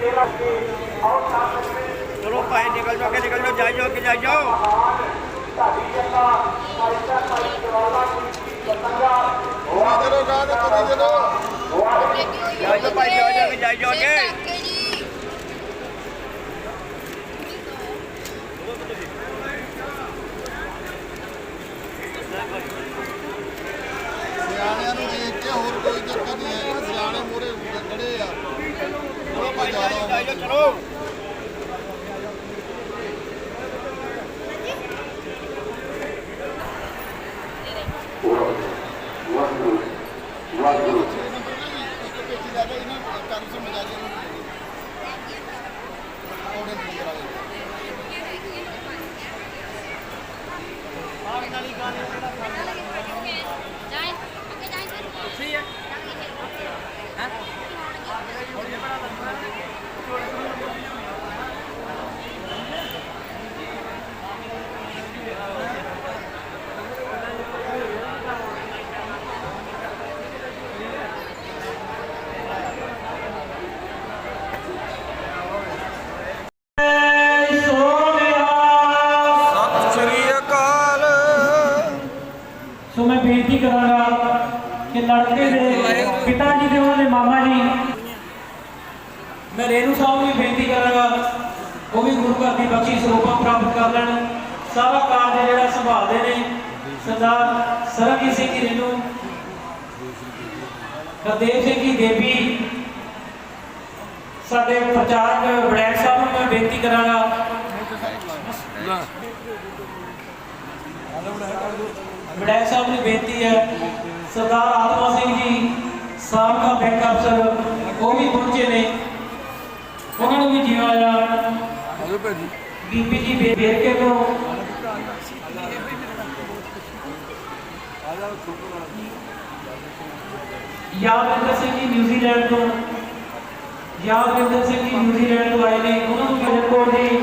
ਜੇਲਾ ਕੇ ਆਓ ਸਾਥ ਵਿੱਚ ਚਲੋ ਭਾਈ ਨਿਕਲ ਜਾਓ ਅੱਗੇ ਨਿਕਲ ਜਾਓ ਜਾਈ ਜਾਓ ਅੱਗੇ ਜਾਈ ਜਾਓ। ਮਹਾਨ ਢਾਡੀ ਜੱਟਾ ਭਾਈ ਸਾਹਿਬ ਭਾਈ ਜਵਾਲਾ ਜੀ ਬਤੰਗਾ ਤੁਰੀ ਚਲੋ ਗਾਂ ਤੇ ਤੁਰੀ ਚਲੋ ਜਾਈ ਜਾਓ ਭਾਈ ਜਾਈ ਜਾਓ ਅੱਗੇ ਜਾਈ ਜਾਓ ਅੱਗੇ ਸਿਆਣਿਆਂ ਨੂੰ ਦੇਖ ਕੇ ਹੋਰ ਕੋਈ ਚੱਕਰ ਨਹੀਂ ਹੈ ਸਿਆਣੇ ਮੂਰੇ ਖੜੇ ਆ ਚਲੋ ਭਾਈ ਚਲੋ ਪੇਚੀ ਲੈ ਕੇ ਇਹਨਾਂ ਕੰਮ ਸੇ ਮਜਾਜੀਆਂ ਨੂੰ ਆਉਣੇ ਨਹੀਂ ਕਰਾਂਗੇ ਜਾਏ ਅੱਗੇ ਜਾਏ ਸਹੀ ਹੈ ਸਤਿ ਸ੍ਰੀ ਅਕਾਲ ਸੋ ਮੈਂ ਬੇਨਤੀ ਕਰਾਂਗਾ ਕਿ ਲੜਕੇ ਦੇ ਪਿਤਾ ਜੀ ਦੇ ਉਹਨਾਂ ਦੇ ਮਾਮਾ ਜੀ। ਮੈਂ ਰੇਣੂ ਸਾਹਿਬ ਨੂੰ ਬੇਨਤੀ ਕਰਾਂਗਾ, ਉਹ ਵੀ ਗੁਰੂ ਘਰ ਦੀ ਬਖਸ਼ੀ ਸਰੂਪਾ ਪ੍ਰਾਪਤ ਕਰ ਲੈਣ। ਸਾਰਾ ਕਾਰਜ ਜਿਹੜਾ ਸੰਭਾਲਦੇ ਨੇ, ਸਰਦਾਰ ਸਰਬਜੀਤ ਸਿੰਘ ਜੀ ਰੇਣੂ ਹਰਦੇਵ ਸਿੰਘ ਜੀ ਦੇਵੀ, ਸਾਡੇ ਪ੍ਰਚਾਰਕ ਵੜੈਲ ਸਾਹਿਬ ਨੂੰ ਮੈਂ ਬੇਨਤੀ ਕਰਾਂਗਾ। ਵੜੈਲ ਸਾਹਿਬ ਨੂੰ ਬੇਨਤੀ ਹੈ ਸਰਦਾਰ ਆਤਮਾ ਸਿੰਘ ਜੀ ਸਾਬਕਾ ਬੈਂਕ ਅਫਸਰ ਉਹ ਵੀ ਪਹੁੰਚੇ ਨੇ ਉਹਨਾਂ ਨੂੰ ਵੀ ਜੀਵਾ ਆ ਆਜੋ ਭਾਜੀ ਬੀਬੀ ਜੀ ਬੇ- ਵੇਰਕੇ ਤੋਂ ਯਾਦਵਿੰਦਰ ਸਿੰਘ ਜੀ ਨਿਊਜ਼ੀਲੈਂਡ ਤੋਂ ਯਾਦਵਿੰਦਰ ਸਿੰਘ ਜੀ ਨਿਊਜ਼ੀਲੈਂਡ ਤੋਂ ਆਏ ਨੇ ਉਹਨਾਂ ਨੂੰ ਫਰੀਦਕੋਟ ਜੀ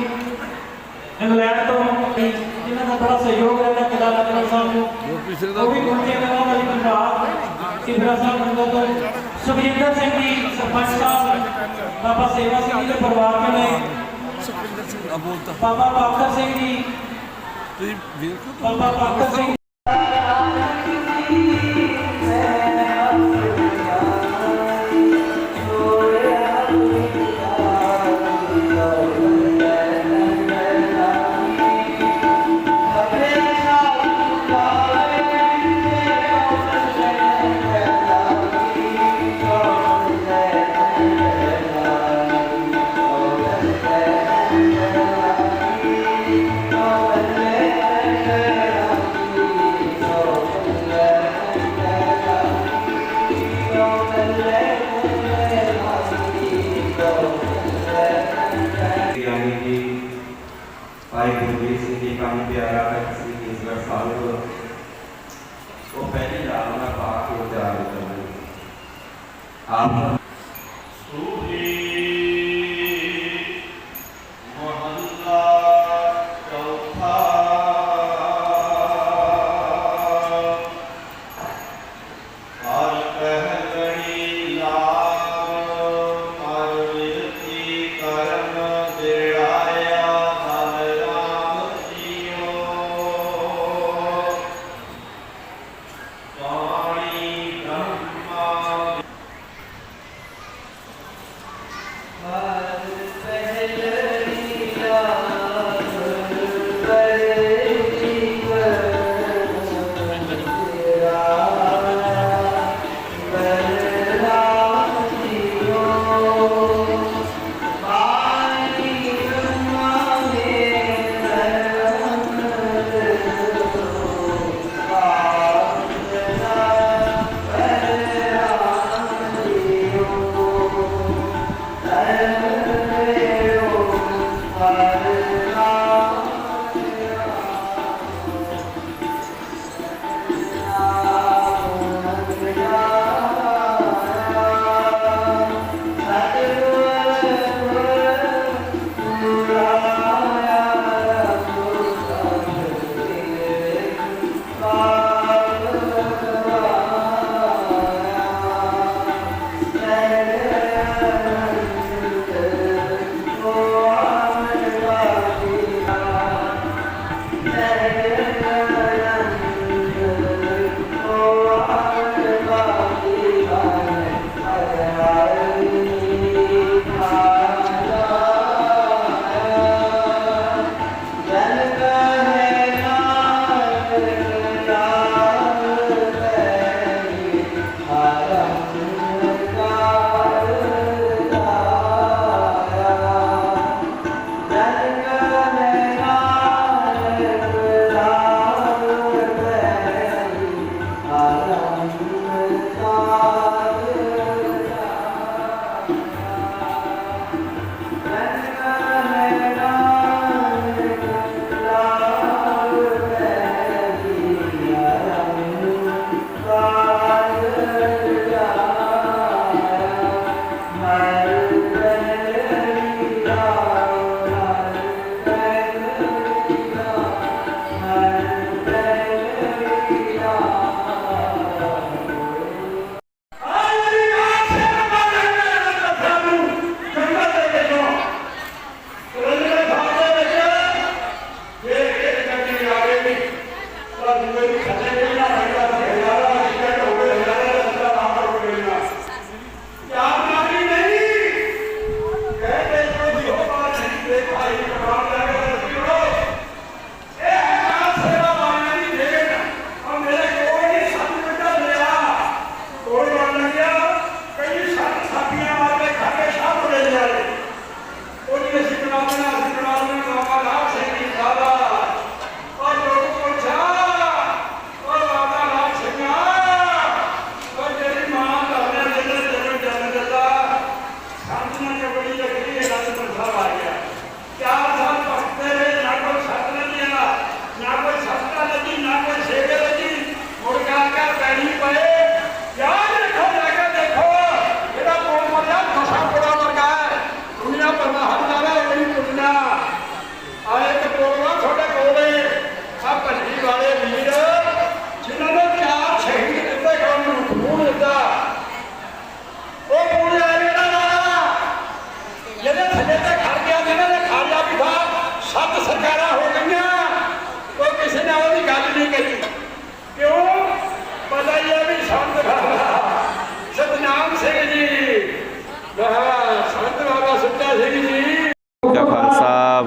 ਇੰਗਲੈਂਡ ਤੋਂ ਜਿਨ੍ਹਾਂ ਦਾ ਬੜਾ ਸਹਿਯੋਗ ਰਹਿੰਦਾ ਕਿਲਾ ਲੱਗਣਾ ਸਾਹਿਬ ਨੂੰ ਉਹ ਵੀ ਨੇ ਉਹਨਾਂ ਵਾਲੀ ਪੰਜਾਬ ਸਿਮਰਾ ਸਾਹਿਬ ਨੰਗਲ ਤੋਂ ਸੁਖਜਿੰਦਰ ਸਿੰਘ ਜੀ ਸਰਪੰਚ ਸਾਹਿਬ ਬਾਬਾ ਸੇਵਾ ਸਿੰਘ ਜੀ ਦੇ ਪਰਿਵਾਰ ਤੋਂ ਨੇ। ਆ ਬੋਲਤਾ ਬਾਬਾ ਬਾਖਰ ਸਿੰਘ ਜੀ ਤੁਸੀਂ ਵੇਖੋ ਬਾਬਾ ਬਾਖਰ ਸਿੰਘ ਕੇਸਗੜ੍ਹ ਸਾਹਿਬ ਉਹ ਪਹਿਲੀ ਰਾਤ ਨਾਲ ਪਾ ਕੇ ਉਤਾਰ ਦਿੱਤਾ ਆਪ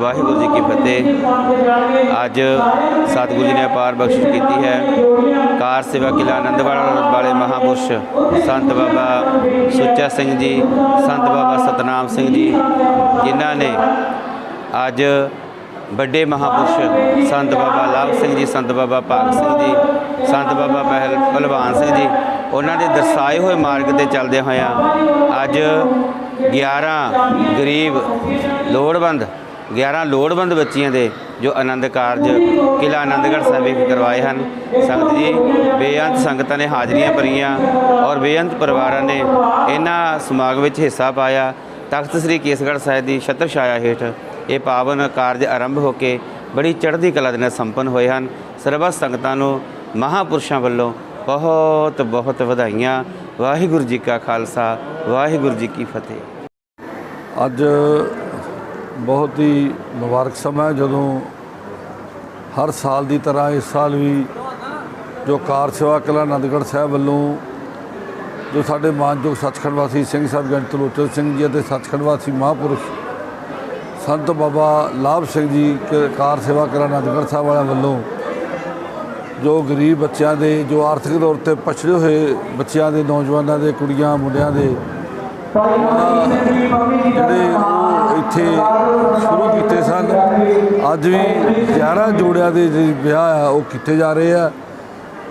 ਵਾਹਿਗੁਰੂ ਜੀ ਕੀ ਫਤਿਹ। ਅੱਜ ਸਤਿਗੁਰੂ ਜੀ ਨੇ ਅਪਾਰ ਬਖਸ਼ਿਸ਼ ਕੀਤੀ ਹੈ। ਕਾਰ ਸੇਵਾ ਕਿਲਾ ਆਨੰਦਵਾਲ ਵਾਲੇ ਮਹਾਪੁਰਸ਼ ਸੰਤ ਬਾਬਾ ਸੁੱਚਾ ਸਿੰਘ ਜੀ, ਸੰਤ ਬਾਬਾ ਸਤਨਾਮ ਸਿੰਘ ਜੀ, ਜਿਨ੍ਹਾਂ ਨੇ ਅੱਜ ਵੱਡੇ ਮਹਾਪੁਰਸ਼ ਸੰਤ ਬਾਬਾ ਲਾਭ ਸਿੰਘ ਜੀ, ਸੰਤ ਬਾਬਾ ਭਾਗ ਸਿੰਘ ਜੀ, ਸੰਤ ਬਾਬਾ ਪਹਿਲ ਭਲਵਾਨ ਸਿੰਘ ਜੀ, ਉਹਨਾਂ ਦੇ ਦਰਸਾਏ ਹੋਏ ਮਾਰਗ ਤੇ ਚੱਲਦੇ ਹੋਇਆਂ ਅੱਜ 11 ਗਰੀਬ ਲੋੜਵੰਦ 11 ਲੋੜਵੰਦ ਬੱਚੀਆਂ ਦੇ ਜੋ ਆਨੰਦ ਕਾਰਜ ਕਿਲਾ ਆਨੰਦਗੜ੍ਹ ਸਾਹਿਬ ਵਿਖੇ ਕਰਵਾਏ ਹਨ। ਸੰਗਤ ਜੀ, ਬੇਅੰਤ ਸੰਗਤਾਂ ਨੇ ਹਾਜ਼ਰੀਆਂ ਭਰੀਆਂ ਔਰ ਬੇਅੰਤ ਪਰਿਵਾਰਾਂ ਨੇ ਇਹਨਾਂ ਸਮਾਗਮ ਵਿੱਚ ਹਿੱਸਾ ਪਾਇਆ। ਤਖਤ ਸ੍ਰੀ ਕੇਸਗੜ੍ਹ ਸਾਹਿਬ ਦੀ ਛਤਰ ਛਾਇਆ ਹੇਠ ਇਹ ਪਾਵਨ ਕਾਰਜ ਆਰੰਭ ਹੋ ਕੇ ਬੜੀ ਚੜ੍ਹਦੀ ਕਲਾ ਦੇ ਨਾਲ ਸੰਪੰਨ ਹੋਏ ਹਨ। ਸਰਬੱਤ ਸੰਗਤਾਂ ਨੂੰ ਮਹਾਪੁਰਸ਼ਾਂ ਵੱਲੋਂ ਬਹੁਤ ਬਹੁਤ ਵਧਾਈਆਂ। ਵਾਹਿਗੁਰੂ ਜੀ ਕਾ ਖਾਲਸਾ, ਵਾਹਿਗੁਰੂ ਜੀ ਕੀ ਫਤਿਹ। ਅੱਜ ਬਹੁਤ ਹੀ ਮੁਬਾਰਕ ਸਮਾਂ ਜਦੋਂ ਹਰ ਸਾਲ ਦੀ ਤਰ੍ਹਾਂ ਇਸ ਸਾਲ ਵੀ ਜੋ ਕਾਰ ਸੇਵਾ ਕਲਾ ਆਨੰਦਗੜ੍ਹ ਸਾਹਿਬ ਵੱਲੋਂ ਜੋ ਸਾਡੇ ਮਾਨਯੋਗ ਸੱਚਖੰਡ ਵਾਸੀ ਸਿੰਘ ਸਾਹਿਬ ਜਨ ਤਲੋਚਨ ਸਿੰਘ ਜੀ ਅਤੇ ਸੱਚਖੰਡ ਵਾਸੀ ਮਹਾਂਪੁਰਸ਼ ਸੰਤ ਬਾਬਾ ਲਾਭ ਸਿੰਘ ਜੀ ਕਾਰ ਸੇਵਾ ਕਲਾ ਆਨੰਦਗੜ੍ਹ ਸਾਹਿਬ ਵਾਲਿਆਂ ਵੱਲੋਂ ਜੋ ਗਰੀਬ ਬੱਚਿਆਂ ਦੇ ਜੋ ਆਰਥਿਕ ਤੌਰ ਤੇ ਪਛੜੇ ਹੋਏ ਬੱਚਿਆਂ ਦੇ ਨੌਜਵਾਨਾਂ ਦੇ ਕੁੜੀਆਂ ਮੁੰਡਿਆਂ ਦੇ ਜਿਹੜੇ ਇੱਥੇ ਸ਼ੁਰੂ ਕੀਤੇ ਸਨ। ਅੱਜ ਵੀ 11 ਜੋੜਿਆਂ ਦੇ ਜਿਹੜੇ ਵਿਆਹ ਆ, ਉਹ ਕੀਤੇ ਜਾ ਰਹੇ ਆ।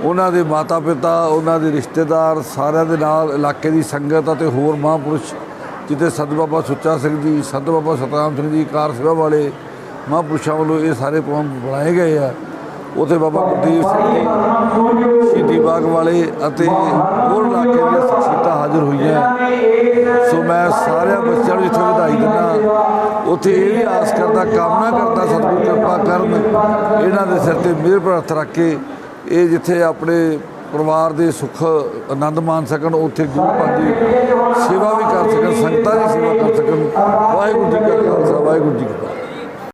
ਉਹਨਾਂ ਦੇ ਮਾਤਾ ਪਿਤਾ ਉਹਨਾਂ ਦੇ ਰਿਸ਼ਤੇਦਾਰ, ਸਾਰਿਆਂ ਦੇ ਨਾਲ ਇਲਾਕੇ ਦੀ ਸੰਗਤ ਅਤੇ ਹੋਰ ਮਹਾਂਪੁਰਸ਼, ਜਿੱਥੇ ਸਤ ਬਾਬਾ ਸੁੱਚਾ ਸਿੰਘ ਜੀ, ਸੰਤ ਬਾਬਾ ਸਤਨਾਮ ਸਿੰਘ ਜੀ, ਕਾਰ ਸੇਵਾ ਵਾਲੇ ਮਹਾਂਪੁਰਸ਼ਾਂ ਵੱਲੋਂ ਇਹ ਸਾਰੇ ਪ੍ਰੋਗਰਾਮ ਬਣਾਏ ਗਏ ਆ। ਉਥੇ ਬਾਬਾ ਗੁਰਦੀਪ ਸਿੰਘ ਜੀ, ਸ਼ਹੀਦੀ ਬਾਗ ਵਾਲੇ ਅਤੇ ਹੋਰ ਇਲਾਕੇ ਦੀਆਂ ਸ਼ਖਸੀਅਤਾਂ ਹਾਜ਼ਰ ਹੋਈਆਂ। ਸੋ ਮੈਂ ਸਾਰਿਆਂ ਬੱਚਿਆਂ ਨੂੰ ਇੱਥੇ ਵਧਾਈ ਦਿੰਦਾ ਉੱਥੇ ਇਹ ਵੀ ਆਸ ਕਰਦਾ, ਕਾਮਨਾ ਕਰਦਾ, ਸਤਿਗੁਰੂ ਕਿਰਪਾ ਕਰਨ ਇਹਨਾਂ ਦੇ ਸਿਰ ਤੇ ਮਿਹਰ ਪਰ ਰੱਖ ਕੇ ਇਹ ਜਿੱਥੇ ਆਪਣੇ ਪਰਿਵਾਰ ਦੇ ਸੁੱਖ ਆਨੰਦ ਮਾਣ ਸਕਣ, ਉੱਥੇ ਗੁਰੂ ਘਰ ਦੀ ਸੇਵਾ ਵੀ ਕਰ ਸਕਣ, ਸੰਗਤਾਂ ਦੀ ਸੇਵਾ ਕਰ ਸਕਣ। ਵਾਹਿਗੁਰੂ ਜੀ ਕਾ ਖਾਲਸਾ, ਵਾਹਿਗੁਰੂ ਜੀ ਕੀ ਫਤਿਹ।